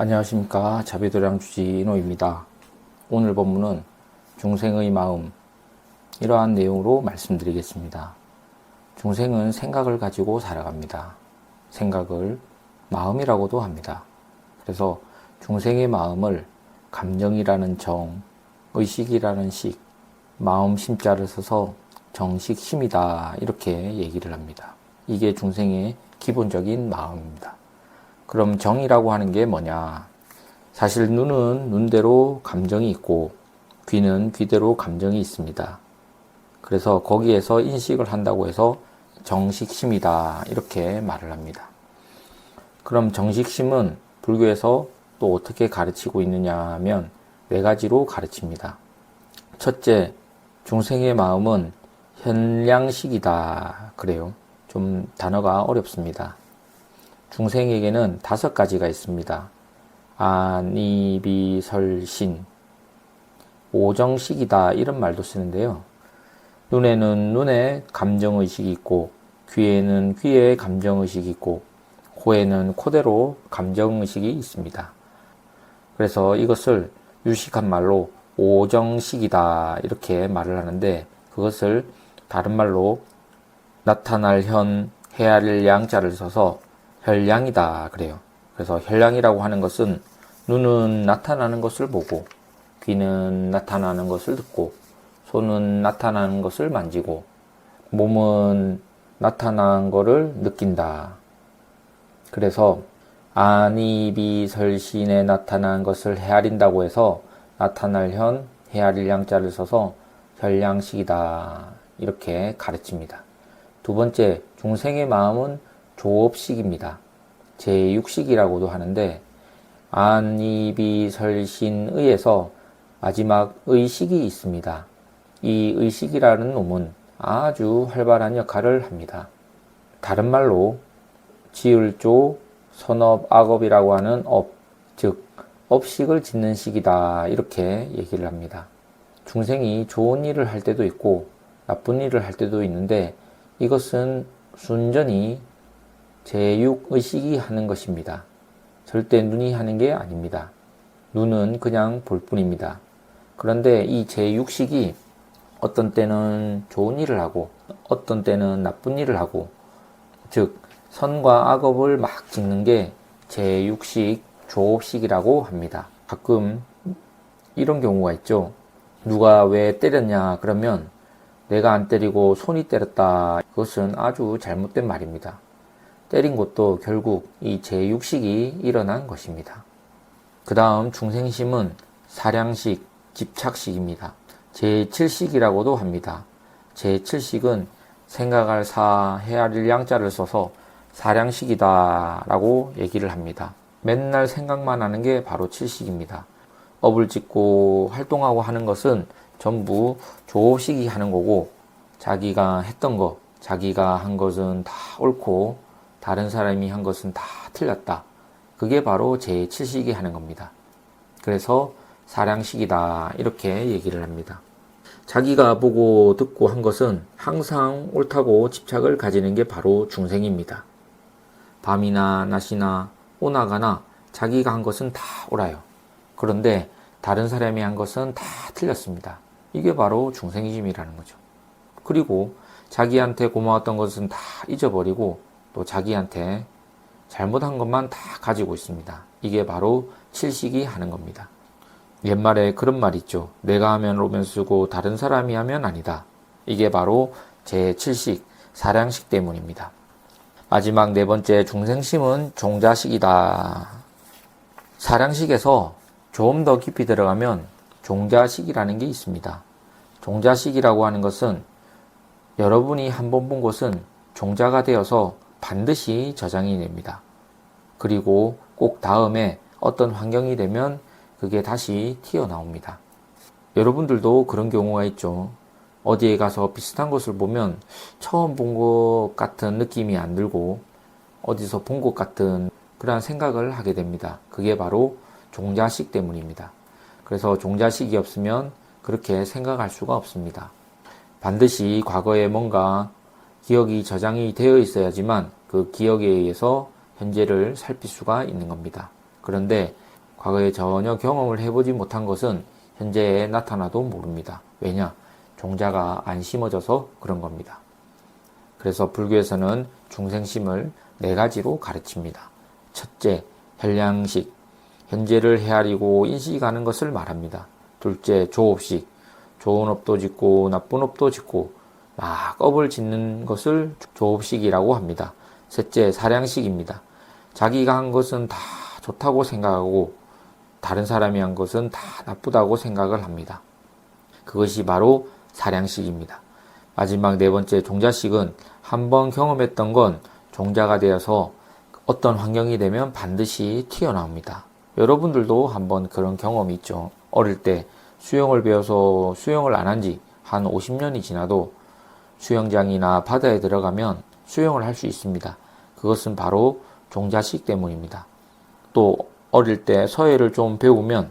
안녕하십니까 자비도량 주지노입니다. 오늘 본문은 중생의 마음 이러한 내용으로 말씀드리겠습니다. 중생은 생각을 가지고 살아갑니다. 생각을 마음이라고도 합니다. 그래서 중생의 마음을 감정이라는 정, 의식이라는 식, 마음 심자를 써서 정식 심이다 이렇게 얘기를 합니다. 이게 중생의 기본적인 마음입니다. 그럼 정이라고 하는 게 뭐냐? 사실 눈은 눈대로 감정이 있고 귀는 귀대로 감정이 있습니다. 그래서 거기에서 인식을 한다고 해서 정식심이다 이렇게 말을 합니다. 그럼 정식심은 불교에서 또 어떻게 가르치고 있느냐 하면 네 가지로 가르칩니다. 첫째, 중생의 마음은 현량식이다. 그래요. 좀 단어가 어렵습니다. 중생에게는 다섯 가지가 있습니다. 안이비설신 오정식이다 이런 말도 쓰는데요. 눈에는 눈에 감정의식이 있고 귀에는 귀에 감정의식이 있고 코에는 코대로 감정의식이 있습니다. 그래서 이것을 유식한 말로 오정식이다 이렇게 말을 하는데 그것을 다른 말로 나타날 현 헤아릴 양자를 써서 혈량이다 그래요. 그래서 혈량이라고 하는 것은 눈은 나타나는 것을 보고 귀는 나타나는 것을 듣고 손은 나타나는 것을 만지고 몸은 나타난 것을 느낀다. 그래서 안이비설신에 나타난 것을 헤아린다고 해서 나타날 현 헤아릴 양자를 써서 혈량식이다. 이렇게 가르칩니다. 두 번째, 중생의 마음은 조업식입니다. 제6식이라고도 하는데 안이비설신의에서 마지막 의식이 있습니다. 이 의식이라는 놈은 아주 활발한 역할을 합니다. 다른 말로 지을조 선업 악업이라고 하는 업, 즉 업식을 짓는 식이다 이렇게 얘기를 합니다. 중생이 좋은 일을 할 때도 있고 나쁜 일을 할 때도 있는데 이것은 순전히 제6의식이 하는 것입니다. 절대 눈이 하는 게 아닙니다. 눈은 그냥 볼 뿐입니다. 그런데 이 제6식이 어떤 때는 좋은 일을 하고 어떤 때는 나쁜 일을 하고 즉 선과 악업을 막 짓는 게 제6식 조업식이라고 합니다. 가끔 이런 경우가 있죠. 누가 왜 때렸냐 그러면 내가 안 때리고 손이 때렸다. 그것은 아주 잘못된 말입니다. 때린 것도 결국 이 제6식이 일어난 것입니다. 그 다음 중생심은 사량식, 집착식입니다. 제7식이라고도 합니다. 제7식은 생각할 사, 헤아릴 양자를 써서 사량식이다 라고 얘기를 합니다. 맨날 생각만 하는 게 바로 7식입니다. 업을 짓고 활동하고 하는 것은 전부 조식이 하는 거고 자기가 했던 거, 자기가 한 것은 다 옳고 다른 사람이 한 것은 다 틀렸다. 그게 바로 제7식이 하는 겁니다. 그래서 사량식이다. 이렇게 얘기를 합니다. 자기가 보고 듣고 한 것은 항상 옳다고 집착을 가지는 게 바로 중생입니다. 밤이나 낮이나 오나가나 자기가 한 것은 다 옳아요. 그런데 다른 사람이 한 것은 다 틀렸습니다. 이게 바로 중생심이라는 거죠. 그리고 자기한테 고마웠던 것은 다 잊어버리고 또 자기한테 잘못한 것만 다 가지고 있습니다. 이게 바로 칠식이 하는 겁니다. 옛말에 그런 말 있죠. 내가 하면 로면 쓰고 다른 사람이 하면 아니다. 이게 바로 제 7식, 사량식 때문입니다. 마지막 네 번째 중생심은 종자식이다. 사량식에서 좀 더 깊이 들어가면 종자식이라는 게 있습니다. 종자식이라고 하는 것은 여러분이 한 번 본 것은 종자가 되어서 반드시 저장이 됩니다. 그리고 꼭 다음에 어떤 환경이 되면 그게 다시 튀어나옵니다. 여러분들도 그런 경우가 있죠. 어디에 가서 비슷한 것을 보면 처음 본 것 같은 느낌이 안 들고 어디서 본 것 같은 그러한 생각을 하게 됩니다. 그게 바로 종자식 때문입니다. 그래서 종자식이 없으면 그렇게 생각할 수가 없습니다. 반드시 과거에 뭔가 기억이 저장이 되어 있어야지만 그 기억에 의해서 현재를 살필 수가 있는 겁니다. 그런데 과거에 전혀 경험을 해보지 못한 것은 현재에 나타나도 모릅니다. 왜냐? 종자가 안 심어져서 그런 겁니다. 그래서 불교에서는 중생심을 네 가지로 가르칩니다. 첫째, 현량식, 현재를 헤아리고 인식하는 것을 말합니다. 둘째, 조업식, 좋은 업도 짓고 나쁜 업도 짓고 막 업을 짓는 것을 조업식이라고 합니다. 셋째, 사량식입니다. 자기가 한 것은 다 좋다고 생각하고 다른 사람이 한 것은 다 나쁘다고 생각을 합니다. 그것이 바로 사량식입니다. 마지막 네 번째 종자식은 한 번 경험했던 건 종자가 되어서 어떤 환경이 되면 반드시 튀어나옵니다. 여러분들도 한번 그런 경험이 있죠. 어릴 때 수영을 배워서 수영을 안 한 지 한 50년이 지나도 수영장이나 바다에 들어가면 수영을 할 수 있습니다. 그것은 바로 종자식 때문입니다. 또 어릴 때 서예를 좀 배우면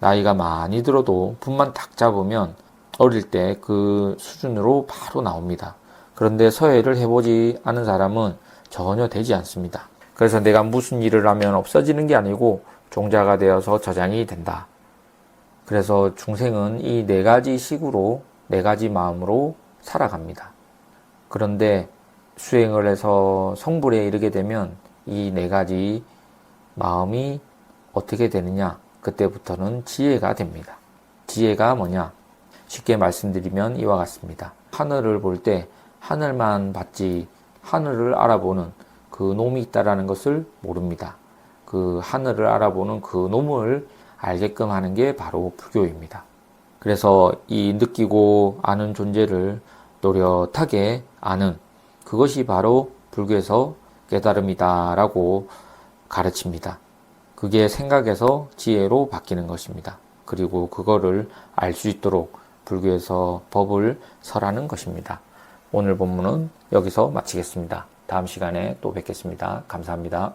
나이가 많이 들어도 붓만 딱 잡으면 어릴 때 그 수준으로 바로 나옵니다. 그런데 서예를 해보지 않은 사람은 전혀 되지 않습니다. 그래서 내가 무슨 일을 하면 없어지는 게 아니고 종자가 되어서 저장이 된다. 그래서 중생은 이 네 가지 식으로 네 가지 마음으로 살아갑니다. 그런데 수행을 해서 성불에 이르게 되면 이 네 가지 마음이 어떻게 되느냐? 그때부터는 지혜가 됩니다. 지혜가 뭐냐? 쉽게 말씀드리면 이와 같습니다. 하늘을 볼 때 하늘만 봤지 하늘을 알아보는 그 놈이 있다라는 것을 모릅니다. 그 하늘을 알아보는 그 놈을 알게끔 하는 게 바로 불교입니다. 그래서 이 느끼고 아는 존재를 노릇하게 아는 그것이 바로 불교에서 깨달음이다라고 가르칩니다. 그게 생각에서 지혜로 바뀌는 것입니다. 그리고 그거를 알 수 있도록 불교에서 법을 설하는 것입니다. 오늘 본문은 여기서 마치겠습니다. 다음 시간에 또 뵙겠습니다. 감사합니다.